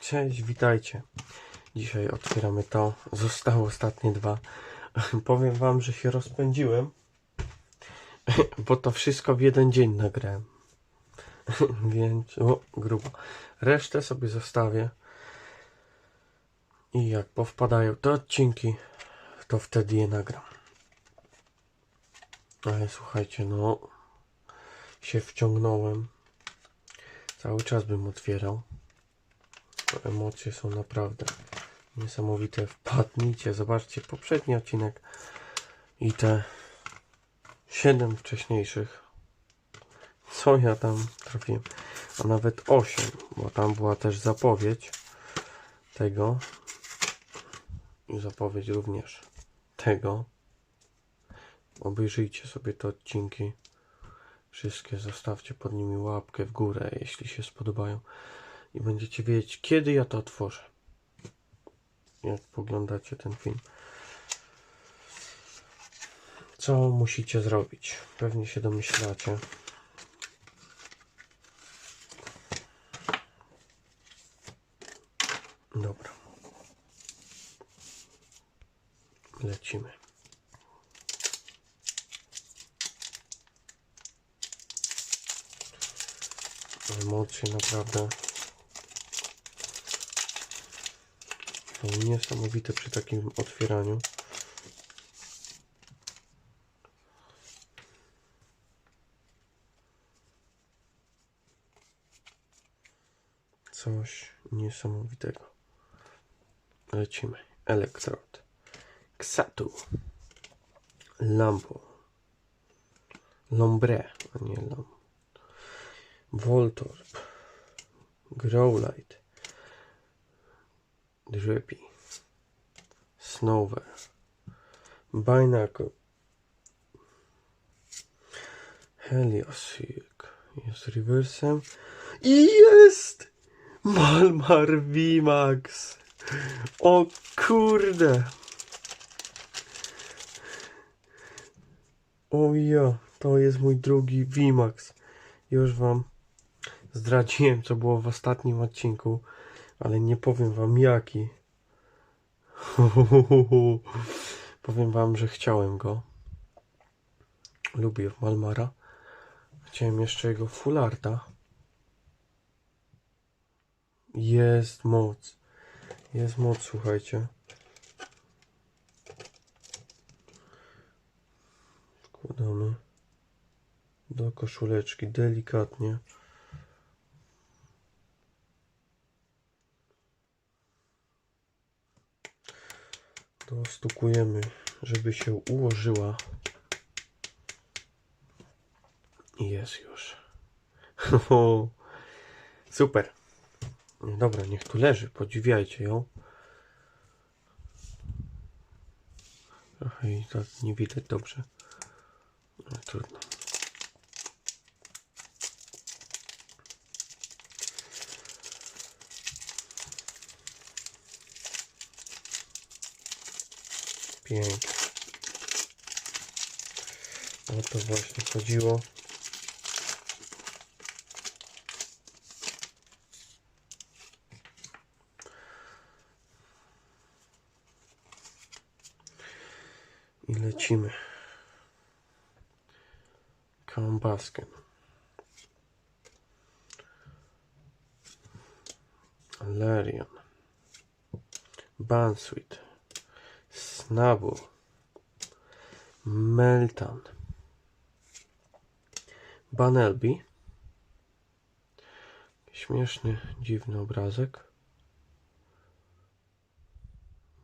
Cześć, witajcie. Dzisiaj otwieramy to. Zostały ostatnie dwa. Powiem wam, że się rozpędziłem, bo to wszystko w jeden dzień nagrałem. Więc, o, grubo. Resztę sobie zostawię. I jak powpadają te odcinki, to wtedy je nagram. Ale słuchajcie, no, się wciągnąłem. Cały czas bym otwierał. Emocje są naprawdę niesamowite. Wpadnijcie, zobaczcie poprzedni odcinek i te siedem wcześniejszych. Co ja tam trafiłem? A nawet osiem, bo tam była też zapowiedź tego i zapowiedź również tego. Obejrzyjcie sobie te odcinki. Wszystkie zostawcie pod nimi łapkę w górę, jeśli się spodobają i będziecie wiedzieć, kiedy ja to otworzę. Jak poglądacie ten film. Co musicie zrobić? Pewnie się domyślacie. Dobra. Lecimy. Emocje naprawdę są niesamowite przy takim otwieraniu. Coś niesamowitego. Lecimy. Elektrod. Xatu. Lampo. Lombre, a nie lam. Voltorb. Growlight. Drippy. Snower. Binacle. Heliosik. Jest rewersem. I jest! Malmar VMAX. O kurde. O ja, to jest mój drugi VMAX. Już wam zdradziłem, co było w ostatnim odcinku, ale nie powiem wam jaki. powiem wam, że chciałem go. Lubię Malmara. Chciałem jeszcze jego Fullarta. Jest moc. Jest moc, słuchajcie. Wkładamy do koszuleczki delikatnie. Dostukujemy, żeby się ułożyła. I jest już. Super. Dobra, niech tu leży. Podziwiajcie ją. Trochę i tak nie widać dobrze. No, trudno. Pięknie. O to właśnie chodziło. I lecimy. Kałambaskiem. Larian. Bansweet. Snubble. Meltan. Banelby. Śmieszny, dziwny obrazek.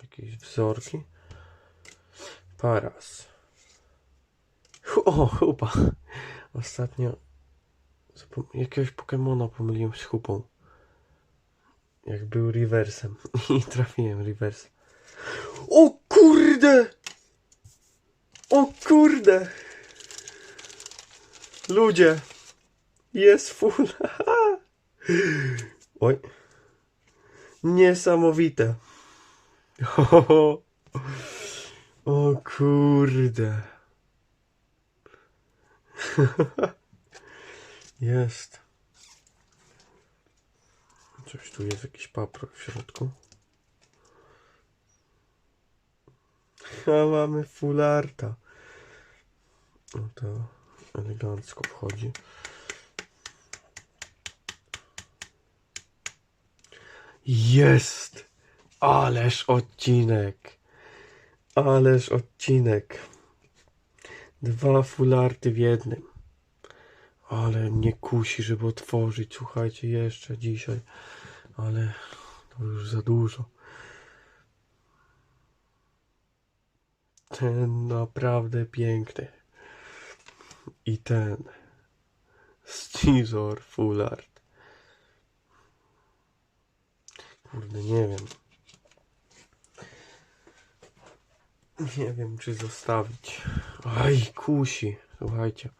Jakieś wzorki. Paras. O, chupa. Ostatnio jakiegoś Pokemona pomyliłem z chupą. Jak był reversem. I trafiłem reversem. O kurde! O kurde! Ludzie! Jest full. Oj. Niesamowite. O kurde. Jest. Coś tu jest, jakiś paprok w środku. A mamy fularta. No to elegancko wchodzi. Jest! Ależ odcinek! Ależ odcinek! Dwa fularty w jednym. Ale mnie kusi, żeby otworzyć. Słuchajcie, jeszcze dzisiaj. Ale to już za dużo. Ten naprawdę piękny. I ten. Scizor Full Art. Kurde, nie wiem. Nie wiem, czy zostawić. Aj, kusi. Słuchajcie.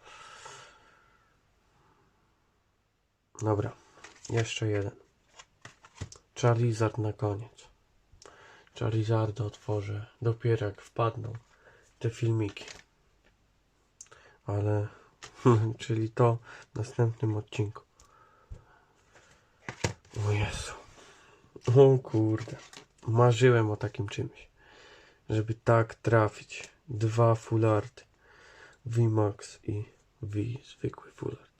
Dobra. Jeszcze jeden. Charizard na koniec. Charizarda otworzę dopiero jak wpadną te filmiki. Ale, czyli to w następnym odcinku. O Jezu. O kurde. Marzyłem o takim czymś. Żeby tak trafić. Dwa full art. VMAX i V zwykły full art.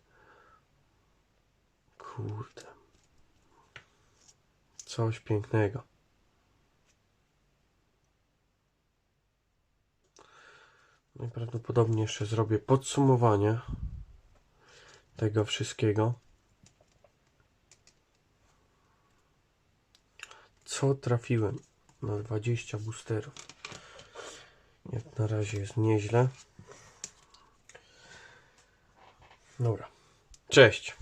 Kurde. Coś pięknego. Najprawdopodobniej jeszcze zrobię podsumowanie tego wszystkiego. Co trafiłem na 20 boosterów? Jak na razie jest nieźle. Dobra. Cześć.